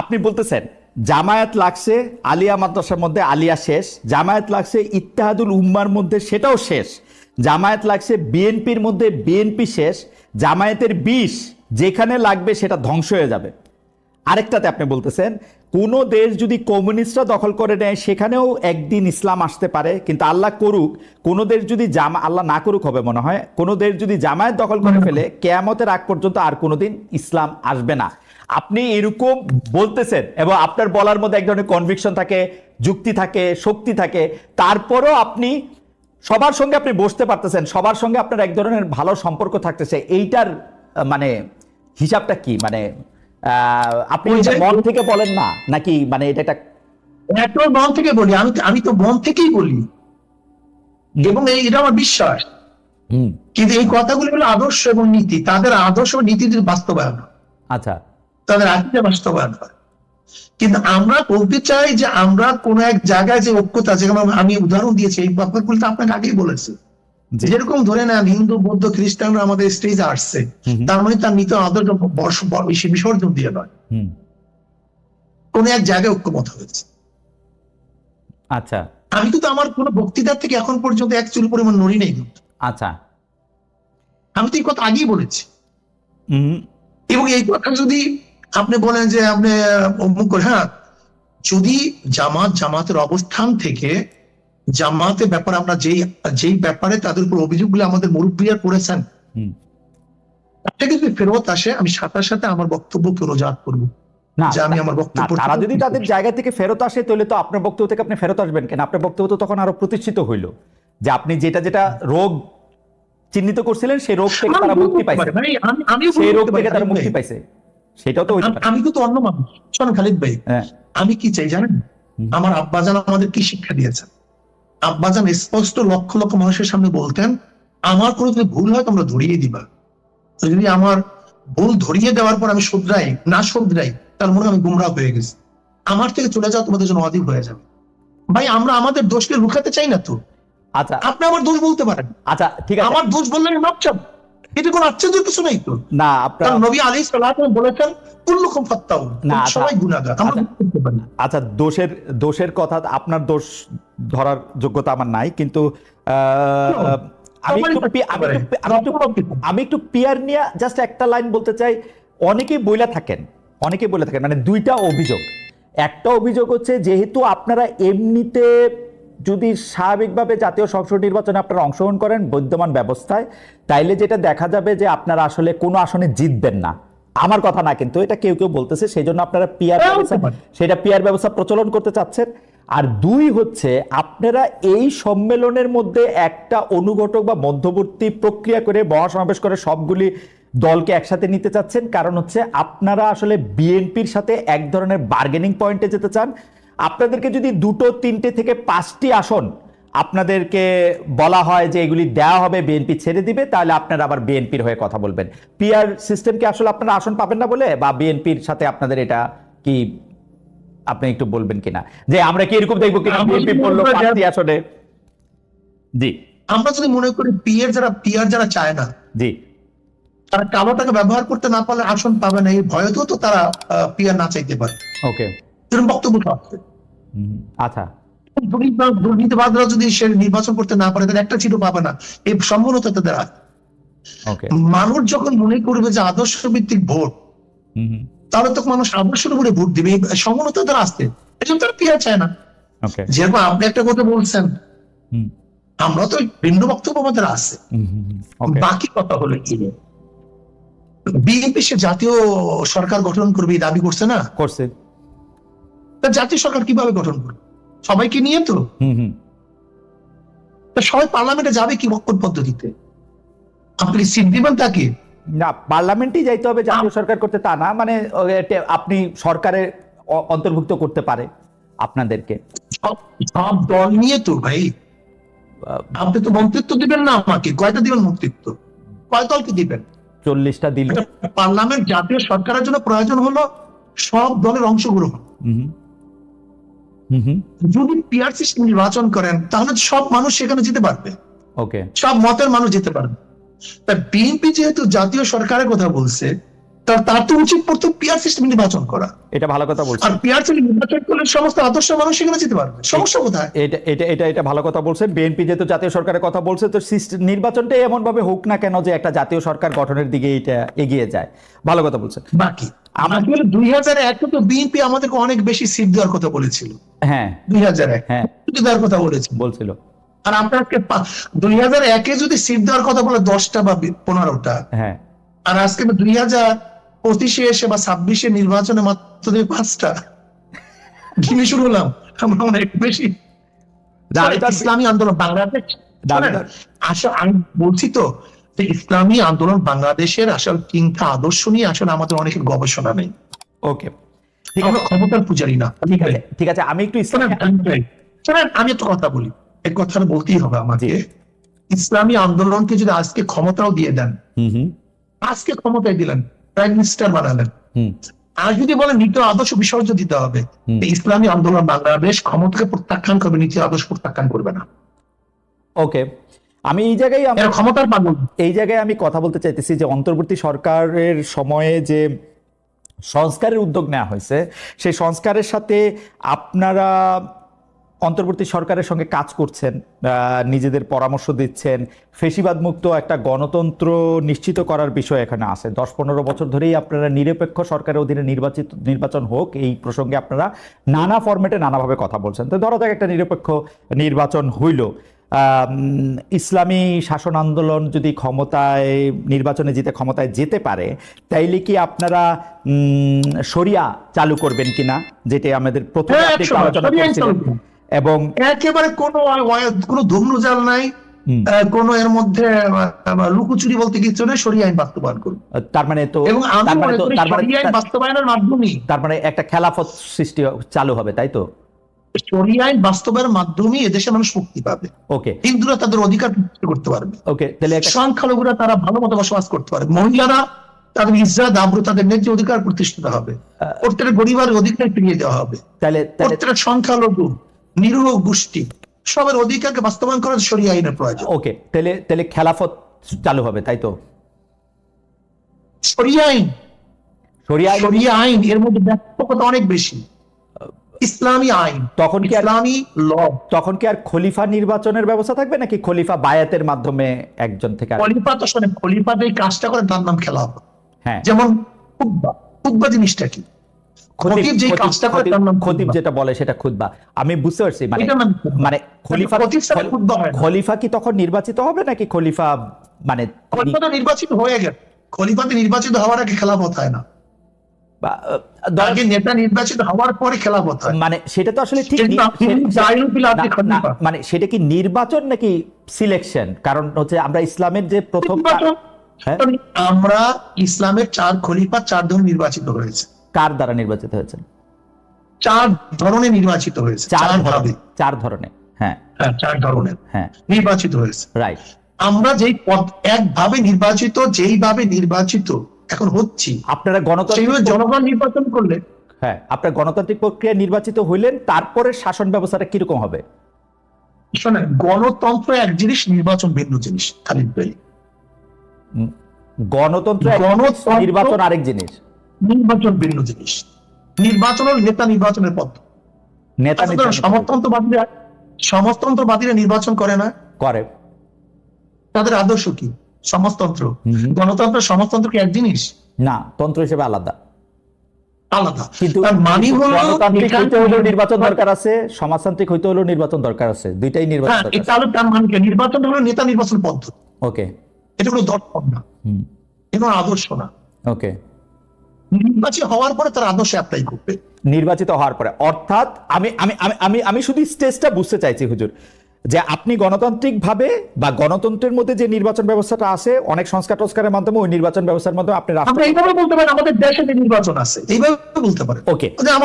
আপনি বলতেছেন জামায়াত লাগছে আলিয়া মাদ্রাসার মধ্যে আলিয়া শেষ জামায়াত লাগছে ইত্তেহাদুল উম্মার মধ্যে সেটাও শেষ জামায়াত লাগছে বিএনপির মধ্যে বিএনপি শেষ জামায়াতের বিষ যেখানে লাগবে সেটা ধ্বংস হয়ে যাবে। আরেকটাতে আপনি বলতেছেন কোনো দেশ যদি কমিউনিস্টরা দখল করে নেয় সেখানেও একদিন ইসলাম আসতে পারে কিন্তু আল্লাহ করুক কোনো দেশ যদি জামা আল্লাহ না করুক হবে মনে হয় কোনো দেশ যদি জামায়াত দখল করে ফেলে কেয়ামতের আগ পর্যন্ত আর কোনোদিন ইসলাম আসবে না। আপনি এরকম বলতেছেন এবং আপনার বলার মধ্যে এক ধরনের কনভিকশন থাকে যুক্তি থাকে শক্তি থাকে তারপরও আপনি সবার সঙ্গে আপনি বসতে পারতেছেন সবার সঙ্গে আপনার এক ধরনের ভালো সম্পর্ক থাকতেছে এইটার মানে হিসাবটা কি? মানে আপনি মন থেকে বলেন না নাকি মানে এটা একটা একবার মন থেকে বলি আমি আমি তো মন থেকেই বলি। এবং এই- এটা আমার বিশ্বাস। হুম। কিন্তু এই কথাগুলো হলো আদর্শ এবং নীতি তাদের আদর্শ এবং নীতি বাস্তবায়ন। আচ্ছা। তাদের আকিদা বাস্তবায়ন হয়। কিন্তু আমরা বলতে চাই যে আমরা কোন এক জায়গায় যে ঐক্যতা যেমন আমি উদাহরণ দিয়েছি এই ব্যাপারগুলো তো আপনাকে আগেই বলেছি। যেরকম ধরে নেন হিন্দু বৌদ্ধ খ্রিস্টানরা আমাদের স্টেজে আসছে তার মানে তার নীতি আদর্শ বিসর্জন দিয়ে নয়। কোন এক জায়গায় ঐক্যমত হয়েছে। আচ্ছা। আমি কিন্তু আমার কোন বক্তৃতার থেকে এখন পর্যন্ত এক চুল পরিমাণ নড়ি নেই। আচ্ছা। আমি তো এই কথা আগেই বলেছি। এবং এই কথা যদি আপনি বলেন যে আপনি অমুক হ্যাঁ। যদি জামাত জামাতের অবস্থান থেকে জামাতের ব্যাপারে আমরা যেই যেই ব্যাপারে তাদের উপর অভিযোগগুলো আমাদের মুরব্বীরা করেছেন যদি ফেরত আসে আমি সাথে সাথে আমার বক্তব্যকে রোজাত করব। না আমি আমার বক্তব্য তারা যদি তাদের জায়গা থেকে ফেরত আসে তাহলে তো আপনার বক্তব্য থেকে আপনি ফেরত আসবেন কেন? আপনার বক্তব্য তো তখন আরও প্রতিষ্ঠিত হইল। যে আপনি যেটা যেটা রোগ চিহ্নিত করছিলেন সেই রোগ থেকে তারা মুক্তি পাইছে। আমি সেই রোগ থেকে তারা মুক্তি পাইছে। সেটাও তো আমি- কিন্তু অন্য মানুষ। শোন খালিদ ভাই হ্যাঁ। আমি কি চাই জানেন। আমার আব্বাজান আমাদের কি শিক্ষা দিয়েছেন? আব্বাজান স্পষ্ট লক্ষ লক্ষ মানুষের সামনে বলতেন আমার কোনো যদি ভুল হয় তোমরা ধরিয়ে দিবা। যদি আমার ভুল ধরিয়ে দেওয়ার পর আমি শুধরাই না শুধরাই তার মনে আমি গুমরাহ হয়ে গেছি। আমার থেকে চলে যাওয়া তোমাদের জন্য অধিক হয়ে যাবে। ভাই আমরা আমাদের দোষকে লুকাতে চাই না তো। আচ্ছা। আপনি আমার দোষ বলতে পারেন। আচ্ছা ঠিক আছে। আমার দোষ বললেন মাপ চাবো। এটা কোনো আশ্চর্যের কিছু নেই তো? না আপনার নবী আলী সাল্লাহ বলেছেন কুল্লুকুম ফাত্তাউ না, সবাই গুণাগার আমরা আচ্ছা। করতে পারি আচ্ছা দোষের দোষের কথা আপনার দোষ ধরার যোগ্যতা আমার নাই কিন্তু আহ, আমি একটু আমি একটু- আমি একটু আমি একটু পিয়ার নিয়ে জাস্ট একটা লাইন বলতে চাই অনেকেই বইলা থাকেন অনেকেই বলে থাকেন মানে দুইটা অভিযোগ। একটা অভিযোগ হচ্ছে যেহেতু আপনারা এমনিতে যদি স্বাভাবিকভাবে জাতীয় সংসদ নির্বাচনে আপনারা অংশগ্রহণ করেন বৈদ্যমান ব্যবস্থায় তাইলে যেটা দেখা যাবে যে আপনারা আসলে কোনো আসনে জিতবেন না। আমার কথা না কিন্তু এটা কেউ কেউ বলতেছে সেই জন্য আপনারা পিয়ার হ্যাঁ, ব্যবস্থা সেটা পিয়ার ব্যবস্থা প্রচলন করতে চাচ্ছেন। আর দুই হচ্ছে আপনারা এই সম্মেলনের মধ্যে একটা অনুঘটক বা মধ্যবর্তী প্রক্রিয়া করে মহাসমাবেশ করে সবগুলি দলকে একসাথে নিতে চাচ্ছেন। কারণ হচ্ছে আপনারা আসলে বিএনপির সাথে এক ধরনের বার্গেনিং পয়েন্টে যেতে চান। আপনাদেরকে যদি দুটো তিনটে থেকে পাঁচটি আসন আপনাদেরকে বলা হয় যে এগুলি দেওয়া হবে বিএনপি ছেড়ে দিবে তাহলে আপনারা আবার বিএনপির হয়ে কথা বলবেন। পিআর সিস্টেমকে আসলে আপনারা আসন পাবেন না বলে? বা বিএনপির সাথে আপনাদের এটা কি আপনি একটু বলবেন কিনা? যে আমরা কি এরকম দেখব কিনা? বিএনপি বলল পাঁচটি আসনে। জি। আমরা যদি মনে করি পিয়ার যারা পিয়ার যারা চায় না জি। তারা কালো টাকা ব্যবহার করতে না পারলে আসন পাবে না এই ভয়তেও তো তারা পিয়ার না চাইতে পারে। ওকে। এরকম বক্তব্য তো আচ্ছা। দুর্নীতিবাদরা যদি সে নির্বাচন করতে না পারে তাহলে একটা সিটও পাবে না। এই সম্ভাবনা তাদের আছে। মানুষ যখন মনে করবে যে আদর্শ ভিত্তিক ভোট তাহলে তো মানুষ আদর্শের উপরে ভোট দিবে। এই সম্ভাবনা তাদের আসতে এই জন্য তারা পিয়ার চায় না। যেরকম আপনি একটা কথা বলছেন আমরা তো ভিন্ন বক্তব্য আমাদের আছে। বাকি কথা হলো কি? বিএনপি সে জাতীয় সরকার গঠন করবে দাবি করছে না? করছে। তা জাতীয় সরকার কীভাবে গঠন করবে? সবাইকে নিয়ে তো? সবাই পার্লামেন্টে যাবে কি বক্তব্য পদ্ধতিতে? আপনি সিট দিবেন তাকে? না পার্লামেন্টই যাইতে হবে জাতীয় সরকার করতে তা না মানে আপনি সরকারে অন্তর্ভুক্ত করতে পারে আপনাদেরকে। সব সব দল নিয়ে তো ভাই। আপনি তো মন্ত্রিত্ব দিবেন না আমাকে। কয়টা দিবেন মন্ত্রিত্ব? কয় দলকে দিবেন? চল্লিশটা দিল। পার্লামেন্ট জাতীয় সরকারের জন্য প্রয়োজন হলো সব দলের অংশগ্রহণ। যদি পিআর সিস্টেম নির্বাচন করেন তাহলে সব মানুষ সেখানে যেতে পারবে। ওকে সব মতের মানুষ যেতে পারবে। তা বিএনপি যেহেতু জাতীয় সরকারের কথা বলছে তার তার তো উচিত প্রথম পিয়ার সিস্টেম নির্বাচন করা। এটা ভালো কথা বলছেন আর পিয়ার সিস্টেম নির্বাচন করলে সমস্ত আদর্শ মানুষ সেখানে যেতে পারবে। সমস্যা কোথায়? এটা এটা এটা এটা ভালো কথা বলছেন বিএনপি যেহেতু জাতীয় সরকারের কথা বলছে তো নির্বাচনটাই এমন ভাবে হোক না কেন যে একটা জাতীয় সরকার গঠনের দিকে এটা এগিয়ে যায়। ভালো কথা বলছেন বাকি। আমরা দুই হাজার এক তো বিএনপি আমাদেরকে অনেক বেশি সিট দেওয়ার কথা বলেছিল। হ্যাঁ। দুই হাজার এক হ্যাঁ। দেওয়ার কথা বলেছিল। বলছিল। আর আপনাকে দুই হাজার একে যদি সিট দেওয়ার কথা বলে দশটা বা পনেরোটা হ্যাঁ। আর আজকে দুই হাজার পঁচিশে এসে বা ছাব্বিশে নির্বাচনে মাত্র পাঁচটা ঘিমে শুরু হলাম। আমরা অনেক বেশি। ইসলামী আন্দোলন বাংলাদেশ। না, আমি বলছি তো ইসলামী আন্দোলন বাংলাদেশের আসল চিন্তা আদর্শ নিয়ে আসলে আমাদের অনেকের গবেষণা নেই। ওকে। ঠিক আছে। ক্ষমতার পূজারি না। ঠিক আছে ঠিক আছে আমি একটু ইসলাম আমি একটা কথা বলি। এই কথাটা বলতেই হবে আমাকে। ইসলামী আন্দোলনকে যদি আজকে ক্ষমতাও দিয়ে দেন আজকে ক্ষমতায় দিলেন প্রাইম মিনিস্টার বানালেন। হুম। আর যদি বলেন নীতি আদর্শ বিসর্জন দিতে হবে ইসলামী আন্দোলন বাংলাদেশ ক্ষমতাকে প্রত্যাখ্যান করবে নীতি আদর্শ প্রত্যাখ্যান করবে না। ওকে। আমি এই জায়গায় ক্ষমতার পাগল। এই জায়গায় আমি কথা বলতে চাইতেছি যে অন্তর্বর্তী সরকারের সময়ে যে সংস্কারের উদ্যোগ নেওয়া হয়েছে সেই সংস্কারের সাথে আপনারা অন্তর্বর্তী সরকারের সঙ্গে কাজ করছেন নিজেদের পরামর্শ দিচ্ছেন ফেসিবাদ মুক্ত একটা গণতন্ত্র নিশ্চিত করার বিষয় এখানে আছে। দশ পনেরো বছর ধরেই আপনারা নিরপেক্ষ সরকারের অধীনে নির্বাচিত নির্বাচন হোক এই প্রসঙ্গে আপনারা নানা ফর্মেটে নানাভাবে কথা বলছেন। তো ধরো যাক একটা নিরপেক্ষ নির্বাচন হইল। ইসলামী শাসন আন্দোলন যদি ক্ষমতায় নির্বাচনে জিতে ক্ষমতায় যেতে পারে তাইলে কি আপনারা উম, শরিয়া চালু করবেন কিনা? যেটি আমাদের প্রথমে হ্যাঁ, আলোচনা করছিলেন। এবং একেবারে কোনো কোনো ধুমরুজাল নাই। কোনো এর মধ্যে লুকোচুরি বলতে কিছু নেই সরিয়ে আইন বাস্তবায়ন করুন। তার মানে তো এবং তার মানে তার মানে বাস্তবায়নের মাধ্যমে তার মানে একটা খেলাফত সৃষ্টি চালু হবে তাই তো? সরিয়ে আইন বাস্তবায়নের মাধ্যমে এদেশে মানুষ মুক্তি পাবে। ওকে হিন্দুরা তাদের অধিকার করতে পারবে। ওকে তাহলে সংখ্যালঘুরা তারা ভালো মতো বসবাস করতে পারবে। মহিলারা তাদের ইজ্জত আব্রু তাদের ন্যায্য অধিকার প্রতিষ্ঠিত হবে। প্রত্যেক গরিবের অধিকার ফিরিয়ে দেওয়া হবে। তাহলে প্রত্যেক সংখ্যালঘু নিরীহ গোষ্ঠী সবার অধিকারকে বাস্তবায়ন করার সরিয়ে আইনের প্রয়োজন। ওকে তাহলে তাহলে খেলাফত চালু হবে তাই তো? সরিয়ে আইন শরিয়া আইন এর মধ্যে ব্যাপকতা অনেক বেশি। ইসলামী আইন তখন কি ইসলামী ল। তখন কি আর খলিফা নির্বাচনের ব্যবস্থা থাকবে নাকি খলিফা বায়াতের মাধ্যমে একজন থেকে খলিফা তো শোনে খলিফা যে কাজটা করে তার নাম খেলা হবে। হ্যাঁ। যেমন খুদ্া খুদ্া জিনিসটা কি? খতিব যে কাজটা করে তার নাম খতিব যেটা বলে সেটা খুতবা। আমি বুঝতে পারছি মানে খুতবা। মানে খলিফা খতিব খুতবা হয় খলিফা কি তখন নির্বাচিত হবে নাকি খলিফা মানে খলিফা তো নির্বাচিত হয়ে গেছে। খলিফাতে নির্বাচিত হওয়ার আগে খেলাফত হয় না। নেতা নির্বাচিত হওয়ার পরে খেলাফত মানে সেটা তো আসলে ঠিক। মানে সেটা কি নির্বাচন নাকি সিলেকশন কারণ হচ্ছে আমরা ইসলামের যে প্রথম হ্যাঁ? আমরা ইসলামের চার খলিফা চার ধরনের নির্বাচিত হয়েছে। কার দ্বারা নির্বাচিত হয়েছে চার ধরনের নির্বাচিত হয়েছে। চার ধরনের চার ধরনের হ্যাঁ। হ্যাঁ, চার ধরনের হ্যাঁ। নির্বাচিত হয়েছে। রাইট আমরা যেই পদ একভাবে নির্বাচিত যেইভাবে নির্বাচিত এখন হচ্ছি। আপনারা গণতান্ত্রিক জনগণ নির্বাচন করলে। হ্যাঁ আপনার গণতান্ত্রিক প্রক্রিয়া নির্বাচিত হইলেন তারপরে শাসন ব্যবস্থাটা কীরকম হবে? শোনেন গণতন্ত্র এক জিনিস নির্বাচন ভিন্ন জিনিস খালিদ ভাই। গণতন্ত্র গণতন্ত্র- নির্বাচন আরেক জিনিস। নির্বাচন ভিন্ন জিনিস। নির্বাচন হল নেতা নির্বাচনের পদ্ধতি নেতা আচ্ছা, সমাজতন্ত্রবাদীরা সমাজতন্ত্রবাদীরা নির্বাচন করে না। করে। তাদের আদর্শ কি? সমাজতন্ত্র। গণতন্ত্র সমাজতন্ত্র কি এক জিনিস? না তন্ত্র হিসেবে আলাদা। আলাদা। কিন্তু তার মানে হলো হইতে হলেও নির্বাচন দরকার আছে সমাজতান্ত্রিক হইতে হলেও নির্বাচন দরকার আছে দুইটাই নির্বাচন হ্যাঁ তার মানে কি? নির্বাচন হলো নেতা নির্বাচন পদ্ধতি। ওকে। এটা কোনো দর্শন না। হুম। আদর্শ না। ওকে। নির্বাচিত হওয়ার পরে তার আদর্শ অ্যাপ্লাই করবে। নির্বাচিত হওয়ার পরে। অর্থাৎ আমি আমি আমি- আমি আমি শুধু স্টেজটা বুঝতে চাইছি হুজুর। যে আপনি গণতান্ত্রিক ভাবে বা গণতন্ত্রের মধ্যে যে নির্বাচন ব্যবস্থাটা আছে অনেক সংস্কার টস্কারের মাধ্যমে ওই নির্বাচন ব্যবস্থার মাধ্যমে আপনি এইভাবে বলতে পারেন আমাদের দেশে যে নির্বাচন আছে এইভাবে বলতে পারেন। ওকে আমাদের